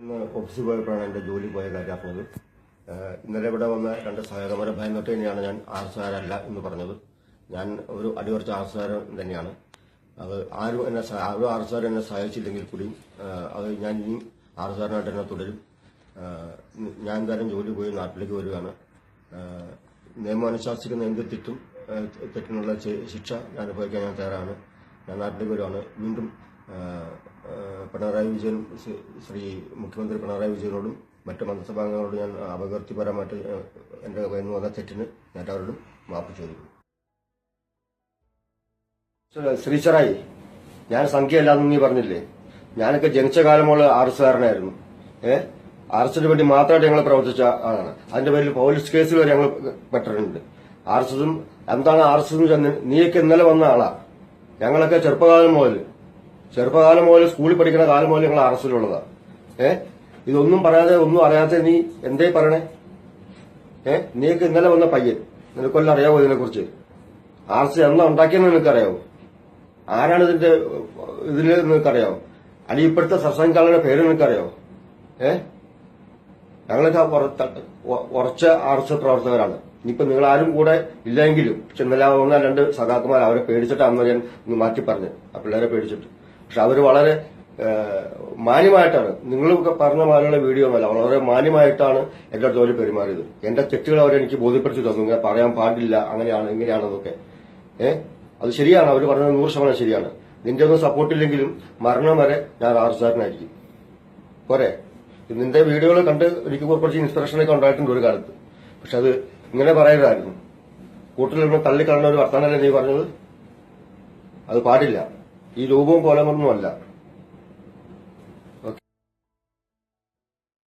ഇന്ന് ഓഫീസിൽ പോയപ്പോഴാണ് എന്റെ ജോലി പോയ കാര്യം ഇന്നലെ ഇവിടെ വന്ന രണ്ട് സഹകമരെ ഭയന്നിട്ട് തന്നെയാണ് ഞാൻ ആർസുകാരല്ല എന്ന് പറഞ്ഞത്. ഞാൻ ഒരു അടിയുറച്ച ആർസുകാരൻ തന്നെയാണ്. അത് ആരും എന്നെ ആരും ആർസുകാരൻ എന്നെ സഹായിച്ചില്ലെങ്കിൽ കൂടിയും അത് ഞാൻ ഇനിയും ആർസുകാരനായിട്ട് തന്നെ തുടരും. ഞാൻ എന്തായാലും ജോലി പോയി നാട്ടിലേക്ക് വരികയാണ്. നിയമം അനുശാസിക്കുന്ന എന്ത് തെറ്റും തെറ്റിനുള്ള ശിക്ഷ ഞാൻ അനുഭവിക്കാൻ ഞാൻ തയ്യാറാണ്. ഞാൻ നാട്ടിലേക്ക് വരുവാണ് വീണ്ടും പിണറായി വിജയൻ ശ്രീ- മുഖ്യമന്ത്രി പിണറായി വിജയനോടും മറ്റ് മന്ത്രിസഭാംഗങ്ങളോടും ഞാൻ അപകീർത്തിപരമായിട്ട് എന്റെ കയ്യിൽ വന്ന തെറ്റിന് ഞാൻ അവരോടും മാപ്പ് ചോദിക്കുന്നു. ശ്രീച്ചറായി ഞാൻ സംഖ്യയല്ലാന്ന് നീ പറഞ്ഞില്ലേ? ഞാനൊക്കെ ജനിച്ച കാലമുള്ള മുതൽ ആർ എസ് കാരനായിരുന്നു ഏഹ് ആർ എസിന് വേണ്ടി മാത്രമായിട്ട് ഞങ്ങൾ പ്രവർത്തിച്ച ആളാണ്. അതിന്റെ പേരിൽ പോലീസ് കേസിൽ വരെ ഞങ്ങൾ പെട്ടിട്ടുണ്ട്. ആർ എസ് എസും എന്താണ് ആർ എസ് എസ് നീയൊക്കെ ഇന്നലെ വന്ന ആളാ. ഞങ്ങളൊക്കെ ചെറുപ്പകാലം മുതൽ ചെറുപ്പകാലം മുതൽ സ്കൂളിൽ പഠിക്കുന്ന കാലം മുതൽ ഞങ്ങൾ അറസ്റ്റിലുള്ളതാ ഏ? ഇതൊന്നും പറയാതെ ഒന്നും അറിയാതെ നീ എന്തേ പറയണേ? ഏ? നീക്ക് ഇന്നലെ വന്ന പയ്യൻ. നിനക്കൊല്ലം അറിയാവോ ഇതിനെക്കുറിച്ച്? ആർ ആർസി എന്നാ ഉണ്ടാക്കിയെന്ന് നിനക്കറിയാവോ? ആരാണ് ഇതിന്റെ ഇതിൽ നിനക്കറിയാവോ? അല്ലെങ്കിൽ ഇപ്പോഴത്തെ സത്സംഘാളുടെ പേര് നിനക്കറിയാവോ? ഏ? ഞങ്ങളൊക്കെ ഉറച്ച ആർ പ്രവർത്തകരാണ്. ഇനിയിപ്പോ നിങ്ങൾ ആരും കൂടെ ഇല്ലെങ്കിലും പക്ഷെ ഇന്നലെ വന്ന രണ്ട് സഖാക്കന്മാർ അവരെ പേടിച്ചിട്ട് അന്ന് ഞാൻ മാറ്റി പറഞ്ഞു. ആ പിള്ളേരെ പേടിച്ചിട്ട്. പക്ഷെ അവർ വളരെ മാന്യമായിട്ടാണ്. നിങ്ങളൊക്കെ പറഞ്ഞ മാനുള്ള വീഡിയോ അല്ല വളരെ മാന്യമായിട്ടാണ് എന്റെ അടുത്ത് അവർ പെരുമാറിയത്. എന്റെ തെറ്റുകൾ അവർ എനിക്ക് ബോധ്യപ്പെടുത്തി തന്നു. ഇങ്ങനെ പറയാൻ പാടില്ല അങ്ങനെയാണ് ഇങ്ങനെയാണെന്നൊക്കെ ഏഹ് അത് ശരിയാണ്. അവർ പറഞ്ഞത് നൂറ് ശതമാനം ശരിയാണ്. നിന്റെ ഒന്നും സപ്പോർട്ടില്ലെങ്കിലും മരണം വരെ ഞാൻ ആർ സാറിനായിരിക്കും പോരെ? നിന്റെ വീഡിയോകൾ കണ്ട് എനിക്ക് കുറച്ച് ഇൻസ്പിറേഷനൊക്കെ ഉണ്ടായിട്ടുണ്ട് ഒരു കാലത്ത്. പക്ഷെ അത് ഇങ്ങനെ പറയരുതായിരുന്നു. കൂട്ടിലിരുന്ന് തള്ളിക്കളഞ്ഞ ഒരു വർത്തമാനല്ലേ നീ പറഞ്ഞത്? അത് പാടില്ല. ഈ രൂപവും കോലങ്ങളൊന്നും അല്ല.